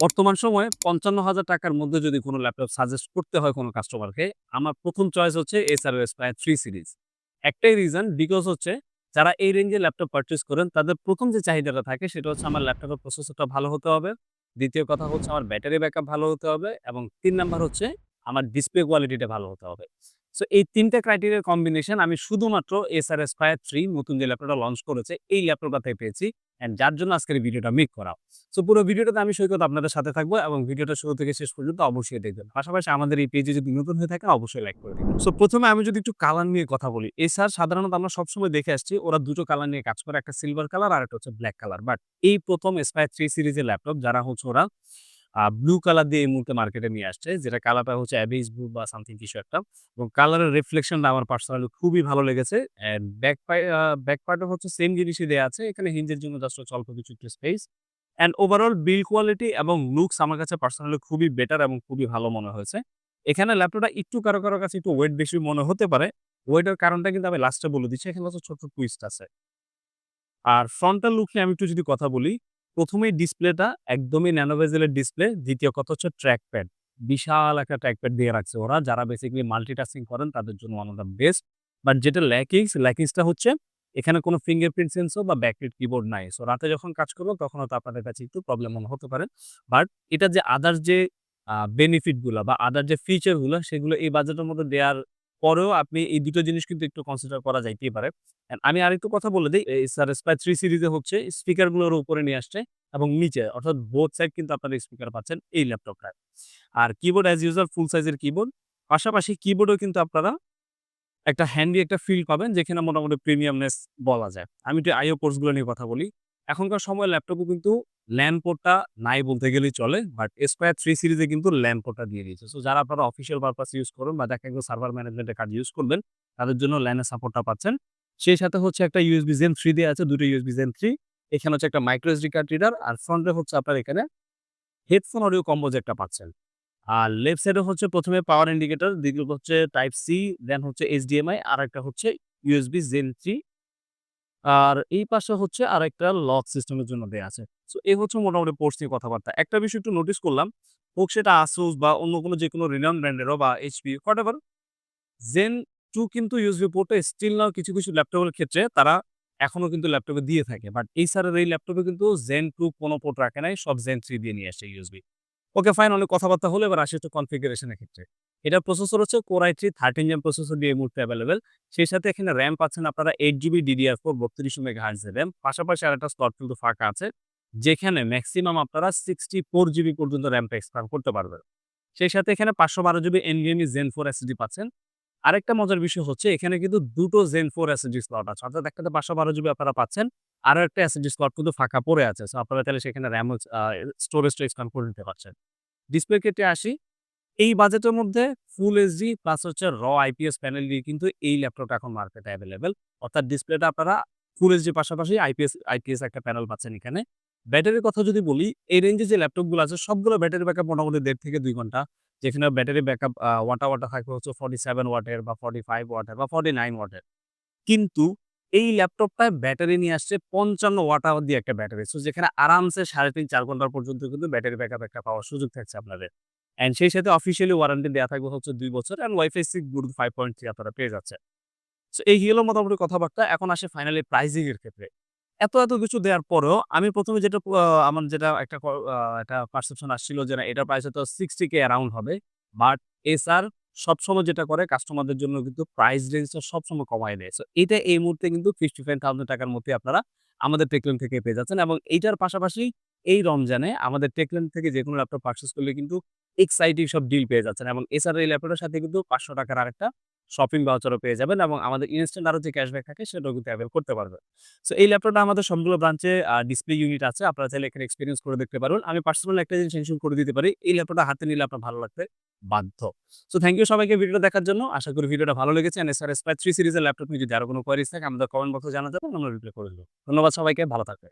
বর্তমান সময়ে পঞ্চান্ন হাজার টাকার মধ্যে যদি কোনো ল্যাপটপ সাজেস্ট করতে হয় কোনো কাস্টমারকে আমার প্রথম চয়েস হচ্ছে এসআরও এসপায়ার থ্রি সিরিজ একটাই রিজন বিকজ হচ্ছে যারা এই রেঞ্জে ল্যাপটপ পারচেস করেন, তাদের প্রথম যে চাহিদাটা থাকে সেটা হচ্ছে আমার ল্যাপটপের প্রসেসরটা ভালো হতে হবে। দ্বিতীয় কথা হচ্ছে আমার ব্যাটারি ব্যাকআপ ভালো হতে হবে এবং তিন নাম্বার হচ্ছে আমার ডিসপ্লে কোয়ালিটিটা ভালো হতে হবে। সো এই তিনটা ক্রাইটেরিয়ার কম্বিনেশন আমি শুধুমাত্র এসআর এসপায়ার থ্রি নতুন যে ল্যাপটপটা লঞ্চ করেছে, এই ল্যাপটপটা থেকে পেয়েছি। অ্যান্ড যার জন্য আজকের ভিডিওটা মেক করা। সো পুরো ভিডিওটাতে আমি সৈকত আপনাদের সাথে থাকব এবং ভিডিওটা শুরু থেকে শেষ পর্যন্ত অবশ্যই দেখবেন। পাশাপাশি আমাদের এই পেজে যদি নতুন হয়ে থাকে অবশ্যই লাইক করে দিবেন। সো প্রথমে আমি যদি একটু কালার নিয়ে কথা বলি এই স্যার সাধারণত আমরা সবসময় দেখে আসছি, ওরা দুটো কালার নিয়ে কাজ করে, একটা সিলভার কালার আর একটা হচ্ছে ব্ল্যাক কালার বাট এই প্রথম এসপায়ার থ্রি সিরিজের ল্যাপটপ যারা হচ্ছে ওরা ব্লু কালার দিয়ে এই মুহূর্তে মার্কেটে নিয়ে আসছে। যেটা কালারটা হচ্ছে অ্যাবেজ ব্লু বা সামথিং কিছু একটা। এবং কালারের রিফ্লেকশনটা আমার পার্সোনালি খুবই ভালো লেগেছে। ব্যাক ব্যাক পার্টও হচ্ছে সেম জিনিসই দেওয়া আছে। এখানে হিঞ্জের জন্য জাস্ট হচ্ছে অল্প কিছু একটু space and overall build quality এবং লুকস আমার কাছে পার্সোনালি খুবই বেটার এবং খুবই ভালো মনে হয়েছে। এখানে ল্যাপটপটা একটু কারও কারও কাছে একটু ওয়েট বেশি মনে হতে পারে। ওয়েটের কারণটা কিন্তু আমি লাস্টে বলে দিচ্ছি। এখানে হচ্ছে ছোট টুইস্ট আছে। আর ফ্রন্টাল লুক নিয়ে আমি একটু যদি কথা বলি প্রথমেই ডিসপ্লেটা একদমই ন্যানোভেজেলের ডিসপ্লে, দ্বিতীয় কথা হচ্ছে ট্র্যাক প্যাড বিশাল একটা ট্র্যাক প্যাড দিয়ে রাখছে ওরা, যারা বেসিক্যালি মাল্টিটাস্কিং করেন তাদের জন্য one of the best but যেটা ল্যাকিংস ল্যাকিংসটা হচ্ছে এখানে কোনো ফিঙ্গারপ্রিন্ট সেন্সর বা ব্যাকলিট কিবোর্ড নাই। সো রাতে যখন কাজ করব তখন হয়তো আপনাদের কাছে একটু প্রবলেম মনে হতে পারে। বাট এটা যে আদার্স যে বেনিফিটগুলো বা আদার যে ফিচারগুলো সেগুলো এই বাজেটের মধ্যে দেওয়ার পরেও আপনি এই দুটো জিনিস কিন্তু একটু কনসিডার করা যাইতেই পারে। আমি আরেকটু কথা বলে দিই, এই স্যাটিসফাই থ্রি সিরিজে হচ্ছে স্পিকারগুলোর উপরে নিয়ে আসছে এবং নিচে, অর্থাৎ বোথ সাইড কিন্তু আপনারা স্পিকার পাচ্ছেন এই ল্যাপটপটায় আর কিবোর্ড অ্যাজ ইউজার ফুল সাইজের কিবোর্ড পাশাপাশি কিবোর্ডও কিন্তু আপনারা একটা হ্যান্ডি একটা ফিল পাবেন যেখানে মোটামুটি প্রিমিয়ামনেস বলা যায়। আমি একটু আইও কোর্সগুলো নিয়ে কথা বলি। এখনকার সময় ল্যাপটপও কিন্তু ল্যান্ড পোর্টটা নাই বলতে গেলেই চলে বাট এসপায়ার থ্রি সিরিজে কিন্তু ল্যান্ড পোর্টটা দিয়ে দিয়েছে। সো যারা আপনারা অফিসিয়াল পারপাস ইউজ করুন বা দেখা গেল সার্ভার ম্যানেজমেন্টের কাজ ইউজ করবেন, তাদের জন্য ল্যানের সাপোর্টটা পাচ্ছেন। সেই সাথে হচ্ছে একটা ইউএসবি জেন থ্রি দিয়ে আছে, দুটো ইউএসবি জেন থ্রি এখানে হচ্ছে একটা মাইক্রো এসডি কার্ড রিডার আর ফ্রন্টে হচ্ছে আপনার এখানে হেডফোন অডিও কম্বোজ একটা পাচ্ছেন। আর লেফট সাইডে হচ্ছে প্রথমে পাওয়ার ইন্ডিকেটর দ্বিতীয় হচ্ছে টাইপ সি দেন হচ্ছে এইচডিএমআই আর একটা হচ্ছে ইউএসবি জেন থ্রি আর এই পাশে হচ্ছে আর একটা লক সিস্টেমের জন্য দেওয়া আছে। সো এই হচ্ছে মোটামুটি পোর্টস নিয়ে কথাবার্তা। একটা বিষয় একটু নোটিস করলাম, হোক সেটা আসুস বা অন্য কোনো যে কোনো রিনাউন ব্র্যান্ডেরও বা HP whatever gen two কিন্তু ইউএসবি পোর্টে স্টিল নাও কিছু কিছু ল্যাপটপের ক্ষেত্রে তারা এখনও কিন্তু ল্যাপটপে দিয়ে থাকে। বাট এই স্যারের এই ল্যাপটপে কিন্তু জেন টু কোনো পোর্ট রাখে নাই, সব জেন থ্রি দিয়ে নিয়ে আসছে ইউএসবি ওকে ফাইন অনেক কথাবার্তা হলো, এবার আসি একটু কনফিগারেশনের ক্ষেত্রে। এটার প্রসেসর হচ্ছে core I three thirteen gen processor দিয়ে এই মুহূর্তে অ্যাভেলেবেল সেই সাথে এখানে র্যাম পাচ্ছেন আপনারা এইট জিবি ডিডিআর ফোর বত্রিশ মেগা হার্জের র্যাম পাশাপাশি আর একটা স্লট কিন্তু ফাঁকা আছে, যেখানে ম্যাক্সিমাম আপনারা সিক্সটি ফোর জিবি পর্যন্ত র্যামটা এক্সপ্যান্ড করতে পারবেন। সেই সাথে এখানে পাঁচশো বারো GB NVMe gen four SD পাচ্ছেন। আরেকটা মজার বিষয় হচ্ছে, এখানে কিন্তু দুটো জেন ফোর এসএসডি স্লট আছে। অর্থাৎ একটাতে পাঁচশো বারো জিবি আপনারা পাচ্ছেন আরও একটা এসএসডি স্লট কিন্তু ফাঁকা পড়ে আছে। সো আপনারা তাহলে সেখানে র্যাম স্টোরেজটা এক্সপ্যান্ড করে নিতে পারছেন। ডিসপ্লে ক্ষেত্রে আসি। এই বাজেটের মধ্যে ফুল এইচডি প্লাস হচ্ছে র আইপিএস প্যানেল দিয়ে কিন্তু এই ল্যাপটপটা এখন মার্কেটে অ্যাভেলেবেল অর্থাৎ ডিসপ্লেটা আপনারা ফুল এইচডি পাশাপাশি আইপিএস আইপিএস একটা প্যানেল পাচ্ছেন এখানে। ব্যাটারির কথা যদি বলি, এই রেঞ্জে যে ল্যাপটপগুলো আছে, সবগুলো ব্যাটারি ব্যাকআপ মোটামুটি দেড় থেকে দুই ঘণ্টা। যেখানে ব্যাটারি ব্যাকআপ ওয়াটা ওয়াটা থাকবে হচ্ছে ফর্টি সেভেন ওয়াটের বা ফর্টি ফাইভ ওয়াটের বা ফর্টি নাইন ওয়াটের। কিন্তু এই ল্যাপটপটায় ব্যাটারি নিয়ে আসছে পঞ্চান্ন ওয়াট আওয়ার দিয়ে একটা ব্যাটারি সো যেখানে আরামসে সাড়ে তিন, চার ঘণ্টার পর্যন্ত কিন্তু ব্যাটারি ব্যাকআপ একটা পাওয়ার সুযোগ থাকছে আপনাদের। অ্যান্ড সেই সাথে অফিসিয়ালি ওয়ারেন্টি দেওয়া থাকবে হচ্ছে দুই বছর and WiFi six Bluetooth five point three আপনারা পেয়ে যাচ্ছে সো এই হলো মোটামুটি কথাবার্তা, এখন আসে ফাইনালি প্রাইজিং এর ক্ষেত্রে। এত এত কিছু দেওয়ার পরেও আমি প্রথমে যেটা আমার যেটা একটা একটা পারসেপশন আসছিল যে না, এটার প্রাইস হয়তো সিক্সটি কে অ্যারাউন্ড হবে। বাট এসআর সবসময় যেটা করে কাস্টমারদের জন্য কিন্তু প্রাইস রেঞ্জটা সবসময় কমায় দেয় সো এটা এই মুহূর্তে কিন্তু ফিফটি ফাইভ থাউজেন্ড টাকার মধ্যে আপনারা আমাদের টেকলেন থেকে পেয়ে যাচ্ছেন। এবং এইটার পাশাপাশি এই রমজানে আমাদের টেকলেন থেকে যে কোনো ল্যাপটপ পার্চেস করলে কিন্তু এক্সাইটিং সব ডিল পেয়ে যাচ্ছেন এবং এছাড়া এই ল্যাপটপের সাথে কিন্তু পাঁচশো টাকার আরেকটা শপিং ভাউচারও পেয়ে যাবেন এবং আমাদের ইনস্ট্যান্ট আরও যে ক্যাশব্যাক থাকে সেটাও কিন্তু অ্যাভেল করতে পারবেন। সো এই ল্যাপটপটা আমাদের সবগুলো ব্রাঞ্চে ডিসপ্লে ইউনিট আছে, আপনারা চাইলে এখানে এক্সপিরিয়েন্স করে দেখতে পারুন আমি পার্সোনাল একটা জিনিস মেনশন করে দিতে পারি, এই ল্যাপটপটা হাতে নিলে আপনার ভালো লাগবে বাধ্য। সো থ্যাংক ইউ সবাইকে ভিডিও দেখার জন্য। আশা করি ভিডিওটা ভালো লেগেছে। এন্ড এসআর এসপাই থ্রি সিরিজের ল্যাপটপ নিয়ে যদি আরও কোনো কোয়ারিজ থাকে আমাদের কমেন্ট বক্সে জানা যাবে আমরা রিপ্লাই করে দেবো। ধন্যবাদ সবাইকে, ভালো থাকবে